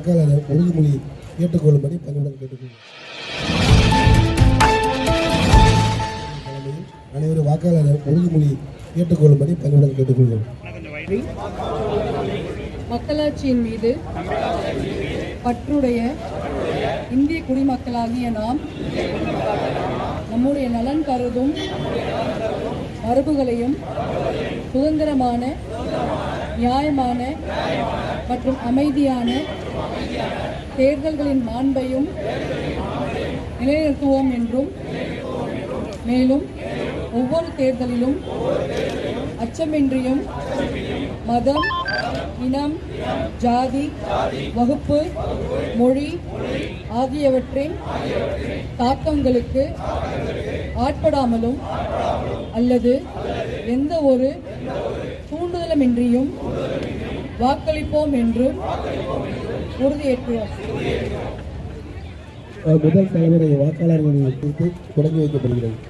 வாக்காளர் உறுதிமொழி ஏற்றுக்கொள்ளும்படி பணிவுடன் கேட்டுக்கொள்கிறேன் அனைவரும் வாக்காளர் உறுதிமொழி ஏற்றுக்கொள்ளும்படி பணிவுடன் கேட்டுக்கொள்கிறோம். மக்களாட்சியின் மீது பற்றுடைய இந்திய குடிமக்களாகிய நாம் நம்முடைய நலன் கருதும் மரபுகளையும் சுதந்திரமான நியாயமான மற்றும் அமைதியான தேர்தல்களின் மாண்பையும் நிலைநிறுத்துவோம் என்றும் மேலும் ஒவ்வொரு தேர்தலிலும் அச்சமின்றியும் மதம் இனம் ஜாதி வகுப்பு மொழி ஆகியவற்றின் தாக்கங்களுக்கு ஆட்படாமலும் அல்லது எந்த ஒரு தூண்டுதலுமின்றியும் வாக்களிப்போம் என்றும் உறுதியேற்கிறோம் முதல் தலைமுறை வாக்காளர்கள் குறித்து தொடங்கி வைக்கப்படுகிறது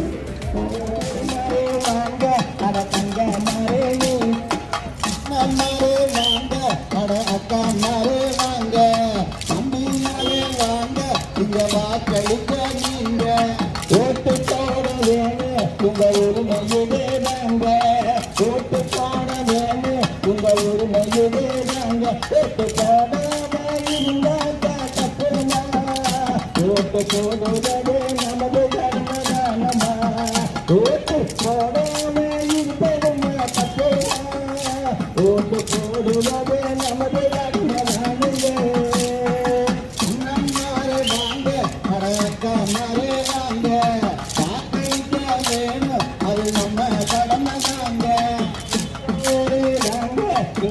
ఓటు కోడు నమదే నమదే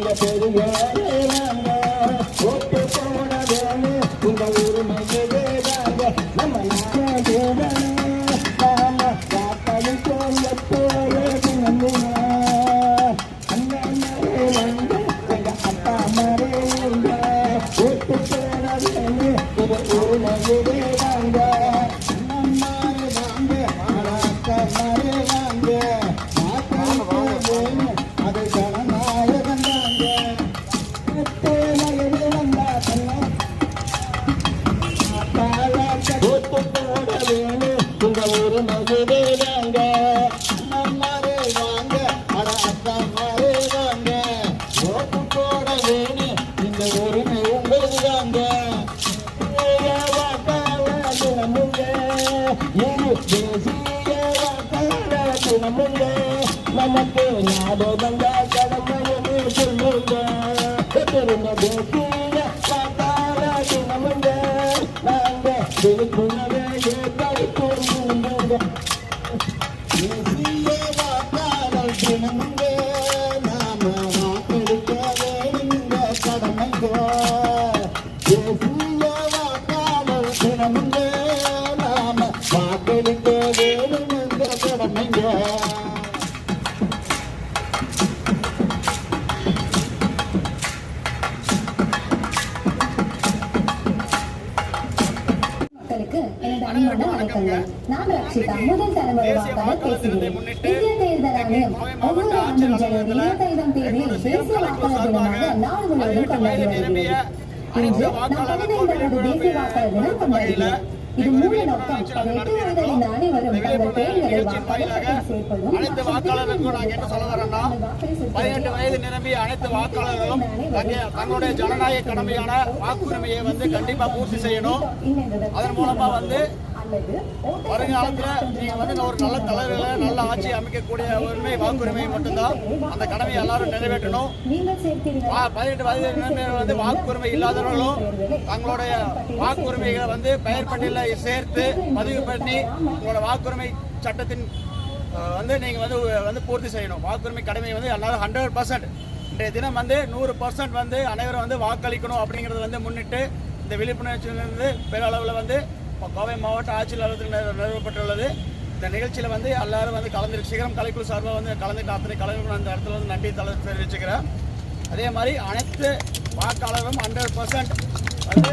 ஏறாங்க இங்க பெரியாரே வாங்க. ஓட்டு போட வேணும் உங்க உரிமைக்கு வேறாங்க நம்ம நாடு நாம காப்பளிக்கும் எப்போவே நம்புங்க அண்ணாமரே வாங்க எங்க அப்பா மரே வாங்க ஓட்டு போட வேணும் உங்க உரிமைக்கு வேறாங்க ಕಡಮಕ್ಕೆ ನಾಡೋದಂಗ ಕಡಮನೆ ಸುಳ್ಳುಗ அன்பான வணக்கங்கள் நான் ரக்ஷிதா முதல் தலைமுறை வாக்காளர் பேசுகிறேன். இந்திய தேர்தல் ஆணையம் ஒவ்வொரு ஆண்டும் ஜனவரி இருபத்தைந்தாம் தேதியை தேசிய வாக்காளர் தினமாக நாடு முழுவதும் கொண்டாடி வருகிறது. இன்று நாம் பதினைந்தாவது தேசிய வாக்காளர் தினம் கொண்டாடுகிறோம். இது மூல நோக்கம் பதினெட்டு வயதில் இந்த அனைவரும் தங்கள் பெயர்களை வாக்காளர் சேர்ப்பதும் அனைத்து வாக்காளர்களுக்கும் நாங்கள் என்ன சொல்ல வரோம்னா பதினெட்டு வயது நிரம்பிய அனைத்து வாக்காளர்களும் தங்க- தங்களுடைய ஜனநாயக கடமையான வாக்குரிமையை வந்து கண்டிப்பா பூர்த்தி செய்யணும். அதன் மூலமா வந்து வருங்காலத்துல நீங்க வந்து ஒரு நல்ல தலைவர்களை நல்ல ஆட்சி அமைக்கக்கூடிய உரிமை வாக்குரிமை மட்டும்தான் அந்த கடமையை எல்லாரும் நிறைவேற்றணும். நீங்கள் பதினெட்டு வயது வந்து வாக்குரிமை இல்லாதவர்களும் தங்களுடைய வாக்குரிமைகளை வந்து பெயர் பட்டியலில் சேர்த்து பதிவு பண்ணி உங்களோட வாக்குரிமை சட்டத்தின் வந்து நீங்கள் வந்து வந்து பூர்த்தி செய்யணும். வாக்குரிமை கடமை வந்து எல்லாரும் ஹண்ட்ரட் பர்சன்ட் இன்றைய தினம் வந்து நூறு பர்சன்ட் வந்து அனைவரும் வந்து வாக்களிக்கணும் அப்படிங்கிறத வந்து முன்னிட்டு இந்த விழிப்புணர்ச்சியிலிருந்து பெருளவில் வந்து கோவை மாவட்ட ஆட்சியர் அலுவலகத்தில் நிறுவப்பட்டுள்ளது. இந்த நிகழ்ச்சியில் வந்து எல்லாரும் வந்து கலந்து சிகரம் கலைக்குழு சார்பாக வந்து கலந்துட்டு அத்தனை கலைஞர்கள் அந்த இடத்துல வந்து நன்றி தலை தெரிவிச்சுக்கிறேன். அதே மாதிரி அனைத்து வாக்காளரும் ஹண்ட்ரட் பர்சன்ட் வந்து